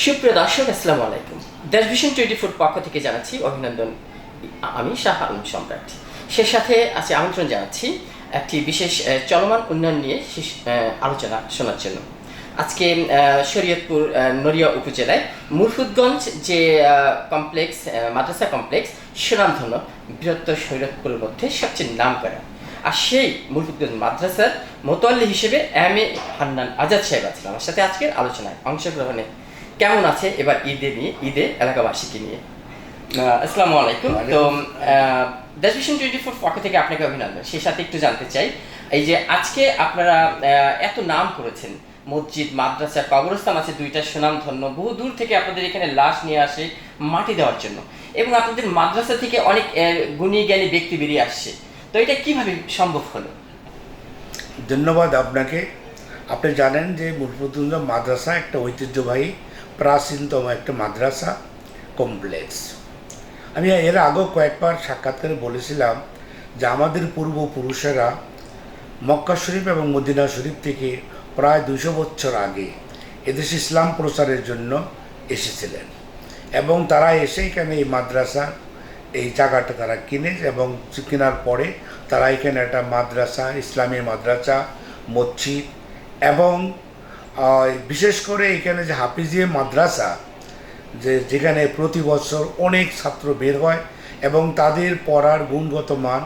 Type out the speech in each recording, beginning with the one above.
সুপ্রিয় দর্শক, আসসালামু আলাইকুম। দেশ ভিশন টোয়েন্টি ফোর পক্ষ থেকে জানাচ্ছি অভিনন্দন আমি শাহ আলম সম্রাট। সে সাথে আছে, আমন্ত্রণ জানাচ্ছি একটি বিশেষ চলমান উন্নয়ন নিয়ে আলোচনা শোনার জন্য। আজকে শরীয়তপুর নড়িয়া উপজেলায় মুরফুদগঞ্জ যে কমপ্লেক্স মাদ্রাসা কমপ্লেক্স, সুনামধন্য বৃহত্তর শরীয়তপুরের মধ্যে সবচেয়ে নাম করা আর সেই মুরফুদগঞ্জ মাদ্রাসার মোতোয়াল্লি হিসেবে এম এ হান্নান আজাদ সাহেব আছেন। আমার সাথে আজকের আলোচনায় অংশগ্রহণে কেমন আছে এবার ঈদে নিয়ে ঈদে এলাকাবাসীকে নিয়ে? আসসালামু আলাইকুম। তো দেশ ভিশন টোয়েন্টি ফোর পক্ষ থেকে আপনাকে অভিনন্দন। সেই সাথে একটু জানতে চাই এই যে আজকে আপনারা এত নাম করেছেন। মসজিদ মাদ্রাসা কবরস্থান আছে দুইটা সুনাম ধন্য বহু দূর থেকে আপনাদের এখানে লাশ নিয়ে আসে মাটি দেওয়ার জন্য। এবং আপনাদের মাদ্রাসা থেকে অনেক গুণী জ্ঞানী ব্যক্তি বেরিয়ে আসছে। তো এটা কীভাবে সম্ভব হলো? ধন্যবাদ আপনাকে। আপনি জানেন যে মুরফুদ্দুল্লাহ মাদ্রাসা একটা ঐতিহ্যবাহী প্রাচীনতম একটা মাদ্রাসা কমপ্লেক্স আমি এর আগেও কয়েকবার সাক্ষাৎকারে বলেছিলাম যে আমাদের পূর্বপুরুষেরা মক্কা শরীফ এবং মদিনা শরীফ থেকে প্রায় দুশো বছর আগে এদেশে ইসলাম প্রচারের জন্য এসেছিলেন এবং তারা এসে এখানে এই মাদ্রাসা, এই জায়গাটা তারা কিনে এবং কেনার পরে তারা এখানে একটা মাদ্রাসা, ইসলামী মাদ্রাসা, মসজিদ এবং বিশেষ করে এখানে যে হাফিজিয়ে মাদ্রাসা, যে যেখানে প্রতি বছর অনেক ছাত্র বের হয় এবং তাদের পড়ার গুণগত মান,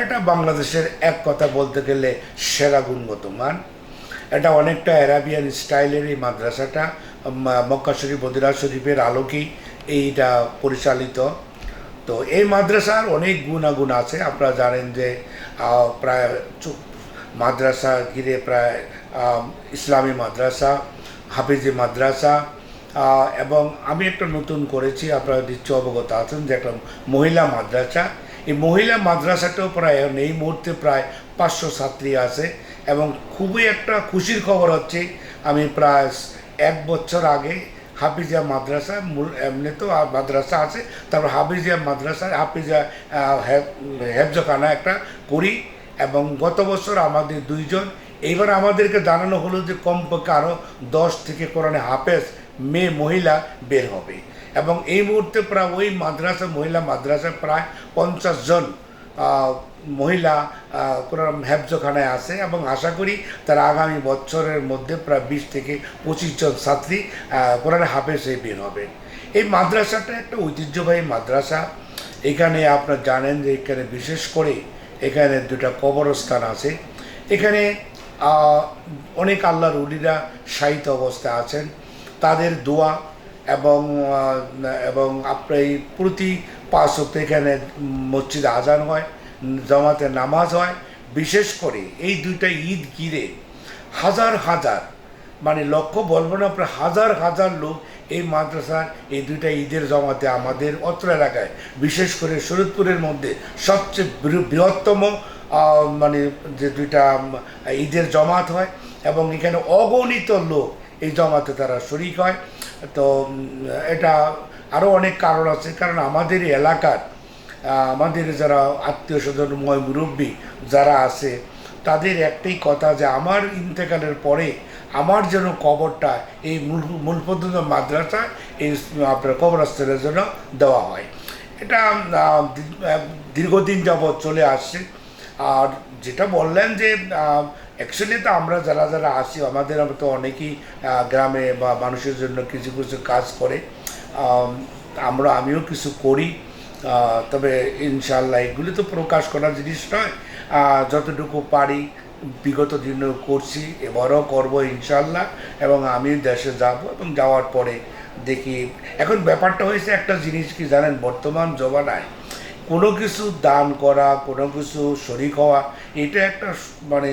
এটা বাংলাদেশের এক কথা বলতে গেলে সেরা গুণগত মান। এটা অনেকটা অ্যারাবিয়ান স্টাইলের এই মাদ্রাসাটা মক্কা শরীফ, মদিনা শরীফের আলোকেই এইটা পরিচালিত। তো এই মাদ্রাসার অনেক গুণাগুণ আছে। আপনারা জানেন যে প্রায় মাদ্রাসা ঘিরে প্রায় ইসলামী মাদ্রাসা, হাফিজি মাদ্রাসা এবং আমি একটা নতুন করেছি, আপনারা নিশ্চয় অবগত আছেন যে একটা মহিলা মাদ্রাসা। এই মহিলা মাদ্রাসাটাও প্রায় এই মুহূর্তে প্রায় পাঁচশো ছাত্রী আছে এবং খুবই একটা খুশির খবর হচ্ছে, আমি প্রায় এক বছর আগে হাফিজিয়া মাদ্রাসা, মূল এমনি তো মাদ্রাসা আছে, তারপর হাফিজিয়া মাদ্রাসা হাফিজা হেফজখানা একটা করি এবং গত বছর আমাদের দুইজন এইবার আমাদেরকে জানানো হলো যে কমপক্ষে আরও দশ থেকে কোরআনে হাফেজ মেয়ে মহিলা বের হবে। এবং এই মুহূর্তে প্রায় ওই মাদ্রাসা, মহিলা মাদ্রাসা প্রায় পঞ্চাশ জন মহিলা কোরআন হেফজখানায় আছে এবং আশা করি তারা আগামী বছরের মধ্যে প্রায় বিশ থেকে পঁচিশ জন ছাত্রী কোরআন হাফেজে বের হবে। এই মাদ্রাসাটা একটা ঐতিহ্যবাহী মাদ্রাসা। এখানে আপনারা জানেন যে এখানে বিশেষ করে এখানে দুটা কবরস্থান আছে। এখানে অনেক আল্লাহর উলিরা সাহিত্য অবস্থায় আছেন। তাদের দোয়া এবং এবং আপনার এই প্রতি পাঁচ হতে এখানে মসজিদে আজান হয়, জামাতে নামাজ হয়। বিশেষ করে এই দুইটা ঈদ ঘিরে হাজার হাজার মানে লক্ষ্য বলব না প্রায় হাজার হাজার লোক এই মাদ্রাসার এই দুইটা ঈদের জমাতে আমাদের অত্র এলাকায়, বিশেষ করে শরৎপুরের মধ্যে সবচেয়ে বৃহত্তম মানে যে দুইটা ঈদের জমাত হয় এবং এখানে অগণিত লোক এই জমাতে তারা শরিক হয়। তো এটা আরও অনেক কারণ আছে। কারণ আমাদের এলাকার আমাদের যারা আত্মীয় স্বজনময় মুরব্বী যারা আছে, তাদের একটাই কথা যে আমার ইন্তেকালের পরে আমার যেন কবরটা এই মূল মূল পদ্ধতি মাদ্রাসা এই আপনার কবরস্থানের জন্য দেওয়া হয়। এটা দীর্ঘদিন যাবৎ চলে আসছে। আর যেটা বললেন যে অ্যাকচুয়ালি তো আমরা যারা যারা আসি আমাদের তো অনেকেই গ্রামে বা মানুষের জন্য কিছু কিছু কাজ করে আমরা, আমিও কিছু করি তবে ইনশাল্লাহ এগুলি তো প্রকাশ করার জিনিস নয়। যতটুকু পারি, বিগত দিনে করছি, এবারও করব ইনশাল্লাহ এবং আমি দেশে যাব এবং যাওয়ার পরে দেখি। এখন ব্যাপারটা হয়েছে একটা জিনিস কি জানেন, বর্তমান জমানায় কোনো কিছু দান করা, কোনো কিছু শরিক হওয়া, এটা একটা মানে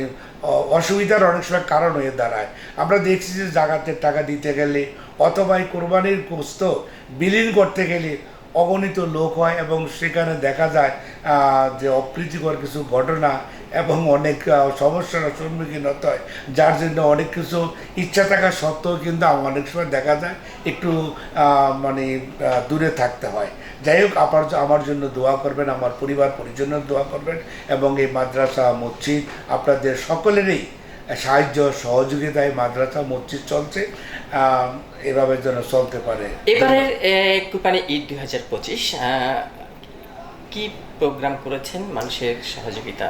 অসুবিধার অনেক সময় কারণ হয়ে দাঁড়ায়। আমরা দেখছি যে জাগাতের টাকা দিতে গেলে অথবা এই কোরবানির গোস্ত বিলীন করতে গেলে অগণিত লোক হয় এবং সেখানে দেখা যায় যে অপ্রীতিকর কিছু ঘটনা এবং অনেক সমস্যার সম্মুখীন হতে হয়। যার জন্য অনেক কিছু ইচ্ছা থাকা সত্ত্বেও কিন্তু আমার অনেক সময় দেখা যায় একটু মানে দূরে থাকতে হয়। যাই হোক আপনার আমার জন্য দোয়া করবেন আমার পরিবার পরিজনের দোয়া করবেন এবং এই মাদ্রাসা মসজিদ আপনাদের সকলেরই সাহায্য সহযোগিতায় মাদ্রাসা মসজিদ চলছে এভাবে যেন চলতে পারে। এবারের এ, কুরবানি ঈদ দুই হাজার পঁচিশ কি প্রোগ্রাম করেছেন মানুষের সহযোগিতা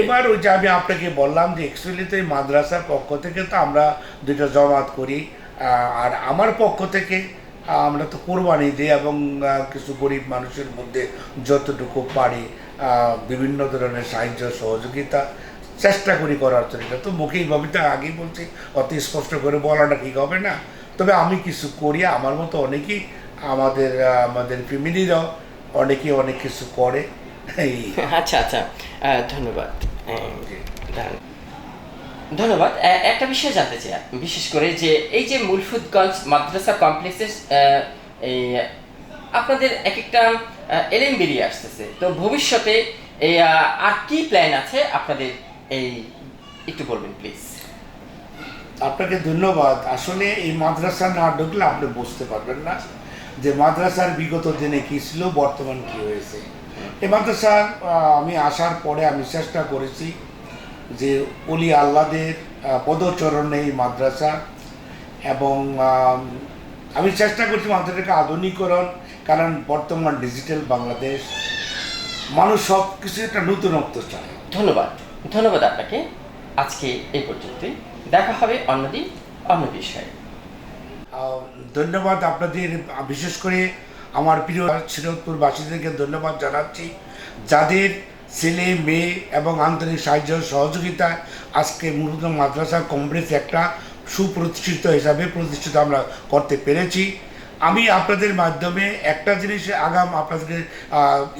এবার ওই যে আমি আপনাকে বললাম যে অ্যাকচুয়ালি তো এই মাদ্রাসার পক্ষ থেকে তো আমরা দুটো জমাত করি আর আমার পক্ষ থেকে আমরা তো কোরবানি দিই এবং কিছু গরিব মানুষের মধ্যে যতটুকু পারি বিভিন্ন ধরনের সাহায্য, সহযোগিতা চেষ্টা করি করার জন্য। এটা তো মুখেই ভাবি তো আগেই বলছি, অত স্পষ্ট করে বলাটা ঠিক হবে না। তবে আমি কিছু করি, আমার মতো অনেকেই আমাদের আমাদের ফ্যামিলিরাও অনেকেই অনেক কিছু করে। আচ্ছা আচ্ছা। ধন্যবাদ। ধন্যবাদ। একটা বিষয় জানতে চাই বিশেষ করে যে এই যে মুলফুদগঞ্জ মাদ্রাসা কমপ্লেক্সের এই আপনাদের এক একটা এলএম বেরিয়ে আসতেছে। তো ভবিষ্যতে এই আর কি প্ল্যান আছে? আপনাদের এই একটু বলবেন প্লিজ আপনাকে ধন্যবাদ। আসলে এই মাদ্রাসা না ঢুকলে আপনি বুঝতে পারবেন না। যে মাদ্রাসার বিগত দিনে কী ছিল, বর্তমান কী হয়েছে। এ মাদ্রাসা আমি আসার পরে আমি চেষ্টা করেছি যে অলি আল্লাদের পদচরণে এই মাদ্রাসা এবং আমি চেষ্টা করছি মাদ্রাসাকে আধুনিকরণ, কারণ বর্তমান ডিজিটাল বাংলাদেশ, মানুষ সব কিছু একটা নতুনত্ব চায়। ধন্যবাদ। ধন্যবাদ আপনাকে। আজকে এই পর্যন্তই। দেখা হবে অন্যদিন, অন্য বিষয়ে। ধন্যবাদ আপনাদের, বিশেষ করে আমার প্রিয় শ্রীরোদপুরবাসীদেরকে ধন্যবাদ জানাচ্ছি, যাদের ছেলে, মেয়ে এবং আন্তরিক সাহায্য সহযোগিতা আজকে মূলত মাদ্রাসা কমপ্লেক্স একটা সুপ্রতিষ্ঠিত হিসাবে প্রতিষ্ঠিত আমরা করতে পেরেছি। আমি আপনাদের মাধ্যমে একটা জিনিস আগাম আপনাদেরকে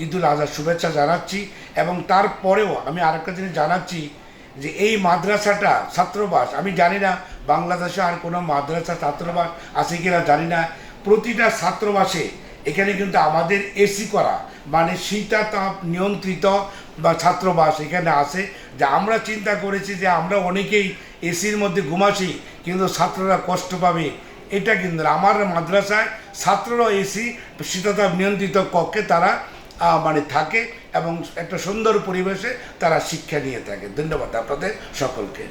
ঈদুল আজহার শুভেচ্ছা জানাচ্ছি এবং তারপরেও আমি আরেকটা জিনিস জানাচ্ছি যে এই মাদ্রাসাটা ছাত্রবাস, আমি জানি না বাংলাদেশে আর কোনো মাদ্রাসা, ছাত্রবাস আছে কিনা জানি না। প্রতিটা ছাত্রবাসে এখানে কিন্তু আমাদের এসি করা মানে শীতাতাপ নিয়ন্ত্রিত বা ছাত্রবাস এখানে আছে। যে আমরা চিন্তা করেছি যে আমরা অনেকেই এসির মধ্যে ঘুমাছি কিন্তু ছাত্ররা কষ্ট পাবে। এটা কিন্তু আমার মাদ্রাসায় ছাত্ররা এসি শীতাতাপ নিয়ন্ত্রিত কক্ষে তারা মানে থাকে এবং একটা সুন্দর পরিবেশে তারা শিক্ষা নিয়ে থাকে। ধন্যবাদ আপনাদের সকলকে।